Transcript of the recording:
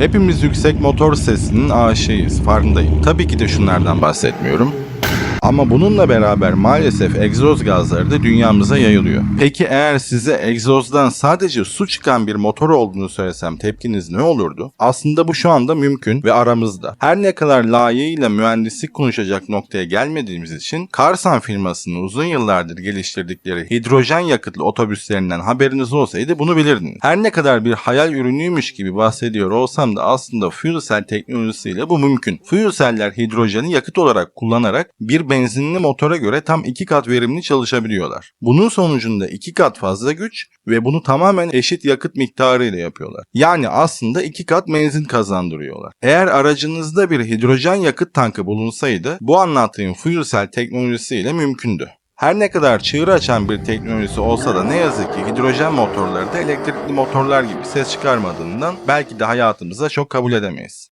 Hepimiz yüksek motor sesinin aşığıyız, farkındayım. Tabii ki de şunlardan bahsetmiyorum. Ama bununla beraber maalesef egzoz gazları da dünyamıza yayılıyor. Peki eğer size egzozdan sadece su çıkan bir motor olduğunu söylesem tepkiniz ne olurdu? Aslında bu şu anda mümkün ve aramızda. Her ne kadar layığıyla mühendislik konuşacak noktaya gelmediğimiz için Karsan firmasının uzun yıllardır geliştirdikleri hidrojen yakıtlı otobüslerinden haberiniz olsaydı bunu bilirdiniz. Her ne kadar bir hayal ürünüymüş gibi bahsediyor olsam da aslında fuel cell teknolojisiyle bu mümkün. Fuel cell'ler hidrojeni yakıt olarak kullanarak bir benzinli motora göre tam iki kat verimli çalışabiliyorlar. Bunun sonucunda iki kat fazla güç ve bunu tamamen eşit yakıt miktarı ile yapıyorlar. Yani aslında iki kat menzil kazandırıyorlar. Eğer aracınızda bir hidrojen yakıt tankı bulunsaydı bu anlattığım fuel cell teknolojisiyle mümkündü. Her ne kadar çığır açan bir teknolojisi olsa da ne yazık ki hidrojen motorları da elektrikli motorlar gibi ses çıkarmadığından belki de hayatımıza çok kabul edemeyiz.